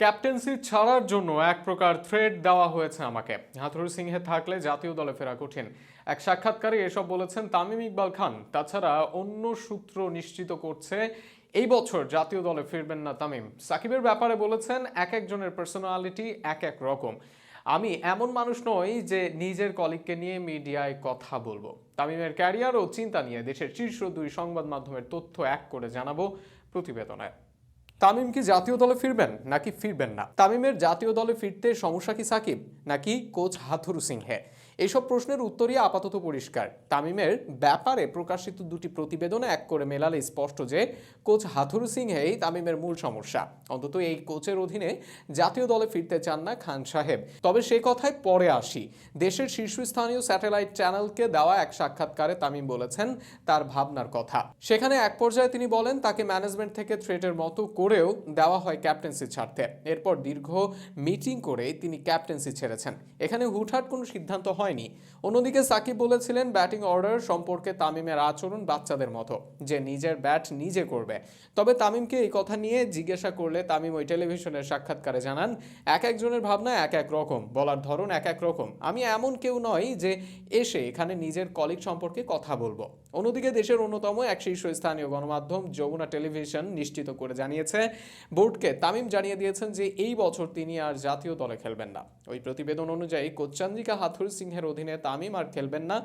Captaincy ছাড়ার জন্য এক প্রকার থ্রেড দেওয়া হয়েছে আমাকে। হাথুরু সিংহে থাকলে জাতীয় দলে ফেরা কঠিন। এক সাক্ষাৎকারে এসব বলেছেন তামিম ইকবাল খান। তাছাড়া অন্য সূত্র নিশ্চিত করছে, এই বছর জাতীয় দলে ফিরবেন না তামিম। সাকিবের ব্যাপারে বলেছেন, এক একজনের পার্সোনালিটি এক এক রকম। আমি এমন মানুষ নই যে নিজের কলিগকে নিয়ে মিডিয়ায় কথা বলব। তামিমের ক্যারিয়ার ও চিন্তা নিয়ে দেশের শীর্ষ দুই সংবাদ মাধ্যমের তথ্য এক করে জানাব প্রতিবেদনে। তামিম কি জাতীয় দলে ফিরবেন নাকি ফিরবেন না? তামিমের জাতীয় দলে ফিরতে সমস্যা কি সাকিব নাকি কোচ হাথুরু সিংহে? এইসব প্রশ্নের উত্তরই আপাতত পরিষ্কার। তামিমের ব্যাপারে প্রকাশিত দুটি প্রতিবেদনে এক করে মেলালে স্পষ্ট যে কোচ হাথুরু সিংহেই তামিমের মূল সমস্যা। অন্তত এই কোচের অধীনে জাতীয় দলে ফিরতে চান না খান সাহেব। তবে সে কথায় পরে আসি। দেশের শীর্ষস্থানীয় স্যাটেলাইট চ্যানেলকে দেওয়া এক সাক্ষাৎকারে তামিম বলেছেন তার ভাবনার কথা। সেখানে এক পর্যায়ে তিনি বলেন, তাকে ম্যানেজমেন্ট থেকে থ্রেটের মতো করেও দেওয়া হয় ক্যাপ্টেন্সি ছাড়তে। এরপর দীর্ঘ মিটিং করে তিনি ক্যাপ্টেন্সি ছেড়েছেন। এখানে হুটহাট কোনো সিদ্ধান্ত হয়নি। অন্যদিকে সাকিব বলেছিলেন, ব্যাটিং অর্ডার সম্পর্কে তামিমের আচরণ বাচ্চাদের মতো, যে নিজের ব্যাট নিজে করবে। তবে তামিমকে এই কথা নিয়ে জিজ্ঞাসা করলে তামিম ওই টেলিভিশনের সাক্ষাৎকারে জানান, এক একজনের ভাবনা এক এক রকম, বলার ধরন এক এক রকম। আমি এমন কেউ নই যে এসে এখানে নিজের কলিগ সম্পর্কে কথা বলব। অন্যদিকে দেশের অন্যতম এক শীর্ষস্থানীয় গণমাধ্যম যমুনা টেলিভিশন নিশ্চিত করে জানিয়েছে বোর্ডকে তামিম জানিয়ে দিয়েছেন যে এই বছর তিনি আর জাতীয় দলে খেলবেন না। ওই প্রতিবেদন অনুযায়ী কোচ্চান্দ্রিকা হাথুর সিংহের অধীনে তামিম আর খেলবেন না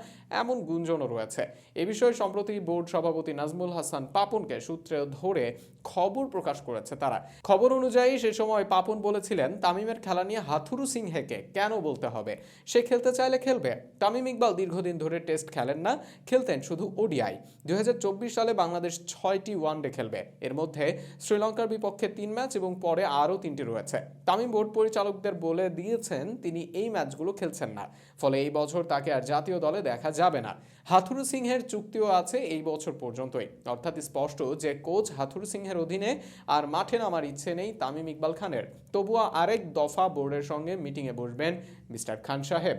এমন গুঞ্জনও রয়েছে। এ বিষয়ে সম্প্রতি বোর্ড সভাপতি নাজমুল হাসান পাপনকে সূত্রে ধরে খবর প্রকাশ করেছে তারা। খবর অনুযায়ী সে সময় পাপন বলেছিলেন, তামিমের খেলা নিয়ে হাথুরু সিংহেকে কেন বলতে হবে? সে খেলতে চাইলে খেলবে। তামিম ইকবাল দীর্ঘদিন ধরে টেস্ট খেলেন না, খেলতেন শুধু ওডিআই। দুই হাজার চব্বিশ সালে বাংলাদেশ ছয়টি ওয়ানডে খেলবে। এর মধ্যে শ্রীলঙ্কার বিপক্ষে তিন ম্যাচ এবং পরে আরও তিনটি রয়েছে। তামিম বোর্ড পরিচালকদের বলে দিয়েছেন, তিনি এই ম্যাচগুলো খেলছেন না। ফলে এই বছর তাকে আর জাতীয় দলে দেখা যাবে না। হাথুরু সিংহের চুক্তিও আছে এই বছর পর্যন্তই। অর্থাৎ স্পষ্ট যে কোচ হাথুরু সিংহের অধীনে আর মাঠে নামার ইচ্ছে নেই তামিম ইকবাল খানের। তবুও আরেক দফা বোর্ডের সঙ্গে মিটিংয়ে বসবেন মিস্টার খান সাহেব।